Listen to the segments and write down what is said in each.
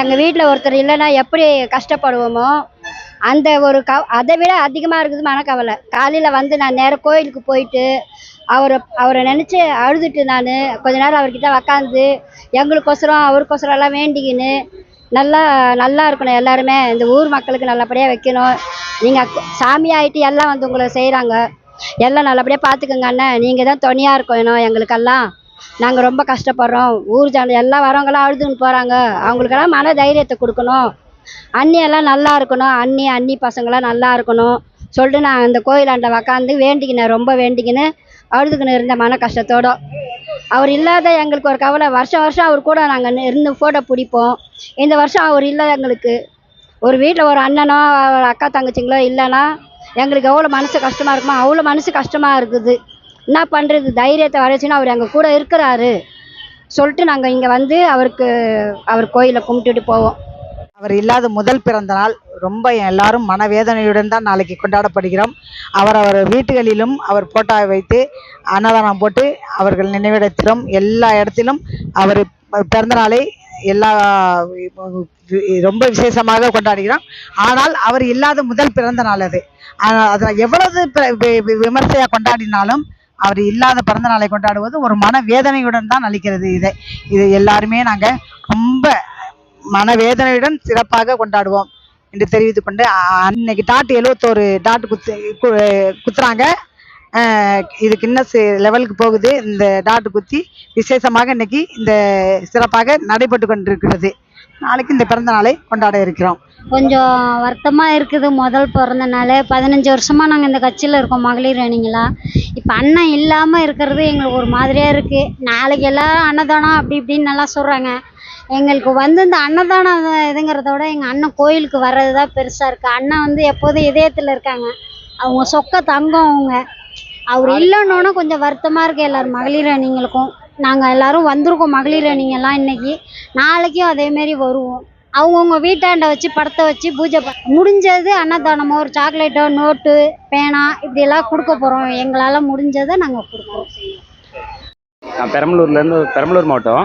எங்கள் வீட்டில் ஒருத்தர் இல்லைன்னா எப்படி கஷ்டப்படுவோமோ அந்த ஒரு க அதை விட அதிகமாக இருக்குது மனக்கவலை. காலையில் வந்து நான் நேராக கோயிலுக்கு போயிட்டு அவரை அவரை நினச்சி அழுதுட்டு நான் கொஞ்ச நேரம் அவர்கிட்ட உக்காந்து எங்களுக்கோசரம் அவருக்கோசரம் எல்லாம் வேண்டிக்கின்னு நல்லா நல்லா இருக்கணும் எல்லாருமே. இந்த ஊர் மக்களுக்கு நல்லபடியாக வைக்கணும். நீங்கள் சாமி ஆகிட்டு எல்லாம் வந்து உங்களை செய்கிறாங்க எல்லாம் நல்லபடியாக பார்த்துக்கோங்க அண்ணன் நீங்கள் தான் துணையாக இருக்கணும் எங்களுக்கெல்லாம். நாங்கள் ரொம்ப கஷ்டப்படுறோம். ஊர் ஜன எல்லாம் வரவங்களாம் அழுதுன்னு போகிறாங்க அவங்களுக்கெல்லாம் மன தைரியத்தை கொடுக்கணும். அண்ணி எல்லாம் நல்லா இருக்கணும். அண்ணி அண்ணி பசங்களாம் நல்லா இருக்கணும். சொல்லிட்டு நான் அந்த கோயிலாண்ட உக்காந்து வேண்டிக்கினேன். ரொம்ப வேண்டிக்கின்னு. அழுதுகின்னு இருந்த மன கஷ்டத்தோட. அவர் இல்லாத எங்களுக்கு ஒரு கவலை. வருஷம் வருஷம் அவர் கூட நாங்கள் இருந்து ஃபோட்டோ பிடிப்போம். இந்த வருஷம் அவர் இல்லை எங்களுக்கு. ஒரு வீட்டில் ஒரு அண்ணனோ அக்கா தங்கச்சிங்களோ இல்லைன்னா எங்களுக்கு எவ்வளோ மனசு கஷ்டமாக இருக்குமோ அவ்வளோ மனசு கஷ்டமாக இருக்குது. என்ன பண்ணுறது தைரியத்தை வரச்சுன்னு அவர் எங்கள் கூட இருக்கிறாரு. சொல்லிட்டு நாங்கள் இங்கே வந்து அவருக்கு அவர் கோயிலை கும்பிட்டுட்டு போவோம். அவர் இல்லாத முதல் பிறந்த நாள். ரொம்ப எல்லாரும் மனவேதனையுடன் தான் நாளைக்கு கொண்டாடப்படுகிறோம். அவர் அவர் வீட்டுகளிலும் அவர் போட்டோவை வைத்து அன்னதானம் போட்டு அவர்கள் நினைவிடத்திலும் எல்லா இடத்திலும் அவர் பிறந்த நாளை எல்லா ரொம்ப விசேஷமாக கொண்டாடுகிறோம். ஆனால் அவர் இல்லாத முதல் பிறந்த நாள் அது. அதை எவ்வளவு வி- வி- விமர்சையாக கொண்டாடினாலும் அவர் இல்லாத பிறந்த நாளை கொண்டாடுவது ஒரு மன வேதனையுடன் தான் அளிக்கிறது இதை. இது எல்லாருமே நாங்கள் ரொம்ப மனவேதனையுடன் சிறப்பாக கொண்டாடுவோம் என்று தெரிவித்துக் கொண்டு அன்னைக்கு டாட் எழுவத்தோரு டாட் குத்து கு- குத்துறாங்க. இது கின்னஸ் லெவலுக்கு போகுது. இந்த டாட் குத்தி விசேஷமாக இன்னைக்கு இந்த சிறப்பாக நடைபெற்று கொண்டிருக்கிறது. நாளைக்கு இந்த பிறந்த நாளை கொண்டாட இருக்கிறோம். கொஞ்சம் வருத்தமாக இருக்குது. முதல் பிறந்த நாள் பதினஞ்சு வருஷமாக நாங்கள் இந்த கட்சியில் இருக்கோம். மகளிர் அணிங்களா. இப்போ அண்ணன் இல்லாமல் இருக்கிறது எங்களுக்கு ஒரு மாதிரியாக இருக்குது நாளைக்கு எல்லாம் அன்னதானம் அப்படி இப்படின்னு நல்லா சொல்கிறாங்க எங்களுக்கு வந்து இந்த அன்னதானம் இதுங்கிறத விட எங்கள் அண்ணன் கோயிலுக்கு வர்றது தான் பெருசாக இருக்குது அண்ணன் வந்து எப்போதும் இதயத்தில் இருக்காங்க. அவங்க சொக்க தங்கம் அவங்க. அவர் இல்லைன்னொன்னே கொஞ்சம் வருத்தமாக இருக்குது எல்லோரும். மகளிர் அணிங்களுக்கும். நாங்கள் எல்லாரும் வந்திருக்கோம் மகளிர் அணிங்கெல்லாம் இன்னைக்கு. நாளைக்கும் அதேமாரி வருவோம். அவங்கவுங்க வீட்டாண்ட வச்சு படத்தை வச்சு பூஜை ப முடிஞ்சது அன்னதானமோ ஒரு சாக்லேட்டோ நோட்டு பேனா இப்படியெல்லாம் கொடுக்க போகிறோம் எங்களால் முடிஞ்சதை நாங்கள் கொடுக்குறோம். நான் பெரம்பலூர்லேருந்து பெரம்பலூர் மாவட்டம்.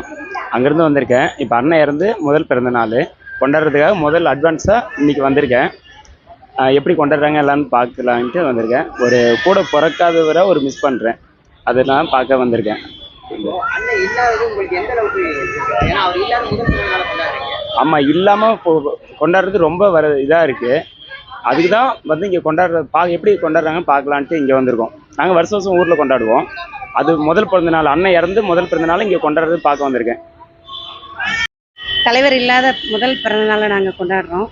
அங்கேருந்து வந்திருக்கேன். இப்போ அண்ணன் இறந்து முதல் பிறந்த நாள். கொண்டாடுறதுக்காக முதல் அட்வான்ஸாக இன்னைக்கு வந்திருக்கேன். எப்படி கொண்டாடுறாங்க எல்லாம்னு பார்க்கலான்ட்டு வந்திருக்கேன். ஒரு கூட பிறக்காதவரை ஒரு மிஸ் பண்ணுறேன் அதெல்லாம் பார்க்க வந்திருக்கேன். அண்ணன் இல்லாதது உங்களுக்கு ஆமாம் இல்லாமல் கொண்டாடுறது ரொம்ப வர இதாக இருக்குது அதுக்கு தான் வந்து இங்கே கொண்டாடுற பா எப்படி கொண்டாடுறாங்கன்னு பார்க்கலான்ட்டு இங்கே வந்திருக்கோம். நாங்கள் வருஷம் வருஷம் ஊரில் கொண்டாடுவோம். அது முதல் பிறந்த நாள் அண்ணன் இறந்து முதல் பிறந்த நாள் இங்கே கொண்டாடுறது பார்க்க வந்திருக்கேன். தலைவர் இல்லாத முதல் பிறந்த நாளை நாங்கள் கொண்டாடுறோம்.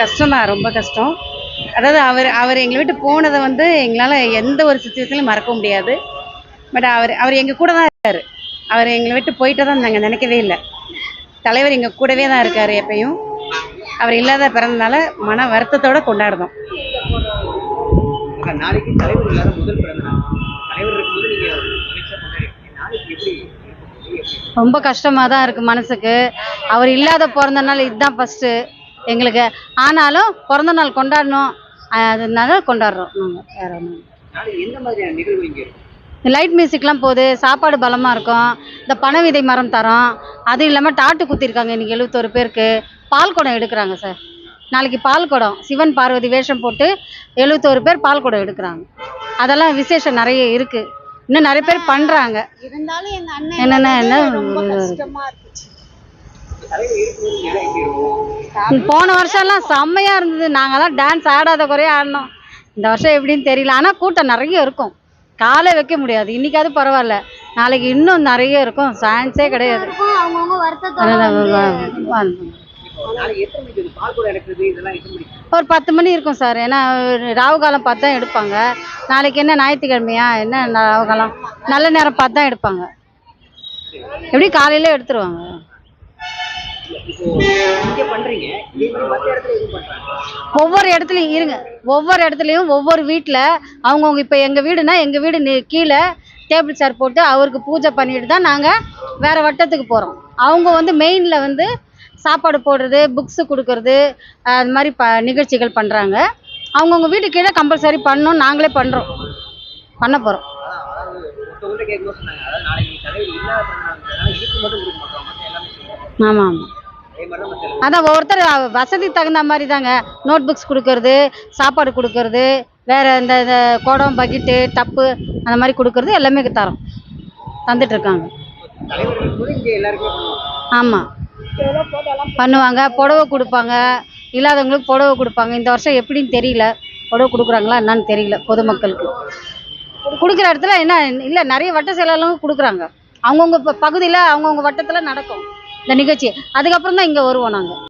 கஷ்டம் தான் ரொம்ப கஷ்டம். அதாவது அவர் அவர் எங்களை விட்டு போனதை வந்து எங்களால் எந்த ஒரு சுச்சுவேஷன்லையும் மறக்க முடியாது. பட் அவர் அவர் எங்கள் கூட தான் இருக்கார். அவர் எங்களை விட்டு போயிட்டு தான் நாங்கள் நினைக்கவே இல்லை. தலைவர் எங்கள் கூடவே தான் இருக்கார் எப்பயும். அவர் இல்லாத பிறந்தனால மன வருத்தத்தோட கொண்டாடுறோம். நாளைக்கு தலைவர் இல்லாத முதல் தலைவர் இருக்கும்போது நாளைக்கு எப்படி? ரொம்ப கஷ்டமாக தான் இருக்குது மனசுக்கு. அவர் இல்லாத பிறந்த நாள் இதுதான் ஃபஸ்ட்டு எங்களுக்கு ஆனாலும் பிறந்த நாள் கொண்டாடணும். அதனால கொண்டாடுறோம். நாங்கள் வேறு ஒன்றும் லைட் மியூசிக்லாம் போகுது சாப்பாடு பலமாக இருக்கும். இந்த பனை விதை மரம் தரோம். அது இல்லாமல் டாட்டு குத்திருக்காங்க இன்றைக்கி எழுபத்தோரு பேருக்கு. பால் குடம் எடுக்கிறாங்க சார் நாளைக்கு பால் குடம். சிவன் பார்வதி வேஷம் போட்டு எழுபத்தோரு பேர் பால் குடம் எடுக்கிறாங்க. அதெல்லாம் விசேஷம் நிறைய இருக்குது இன்னும் நிறைய பேர் பண்ணுறாங்க என்னென்ன என்ன? போன வருஷம்லாம் செம்மையாக இருந்தது. நாங்கெல்லாம் டான்ஸ் ஆடாத குறைய ஆடினோம். இந்த வருஷம் எப்படின்னு தெரியல. ஆனால் கூட்டம் நிறைய இருக்கும். காலை வைக்க முடியாது. இன்னைக்காவது பரவாயில்ல. நாளைக்கு இன்னும் நிறைய இருக்கும். சான்ஸே கிடையாது. ஒரு பத்து மணி இருக்கும் சார். ஏன்னா ராவு காலம் பார்த்து தான் எடுப்பாங்க. நாளைக்கு என்ன? ஞாயிற்றுக்கிழமையா? என்ன ராவு காலம்? நல்ல நேரம் பார்த்து தான் எடுப்பாங்க. எப்படி? காலையில எடுத்துருவாங்க. ஒவ்வொரு இடத்துலையும் இருங்க. ஒவ்வொரு இடத்துலையும் ஒவ்வொரு வீட்டில் அவங்கவுங்க இப்போ எங்கள் வீடுனா எங்கள் வீடு கீழே டேபிள் சேர் போட்டு அவருக்கு பூஜை பண்ணிட்டு தான் நாங்கள் வேறு வட்டத்துக்கு போகிறோம் அவங்க வந்து மெயினில் வந்து சாப்பாடு போடுறது புக்ஸு கொடுக்கறது அது மாதிரி ப நிகழ்ச்சிகள் பண்ணுறாங்க அவங்கவுங்க வீட்டு கீழே கம்பல்சரி பண்ணணும் நாங்களே பண்ணுறோம் பண்ண போகிறோம் ஆமாம் ஆமாம் அதான் ஒவ்வொருத்தர் வசதிக்கு வசதி தகுந்த மாதிரி தாங்க நோட் புக்ஸ் கொடுக்கறது சாப்பாடு கொடுக்கறது வேற இந்த இந்த குடம் பக்கெட்டு டப்பு அந்த மாதிரி கொடுக்கறது எல்லாமே தரோம். தந்துட்டு இருக்காங்க பண்ணுவாங்க ஆமாம் பண்ணுவாங்க புடவை கொடுப்பாங்க. இல்லாதவங்களுக்கு புடவை கொடுப்பாங்க. இந்த வருஷம் எப்படின்னு தெரியல. புடவை கொடுக்குறாங்களா என்னன்னு தெரியல பொதுமக்களுக்கு. கொடுக்குற இடத்துல என்ன இல்லை நிறைய வட்ட செயலாளர்களும் கொடுக்குறாங்க. அவங்கவுங்க பகுதியில் அவங்கவுங்க வட்டத்தில் நடக்கும். இந்த நிகழ்ச்சி. அதுக்கப்புறம் தான் இங்கே வருவோம் நாங்கள்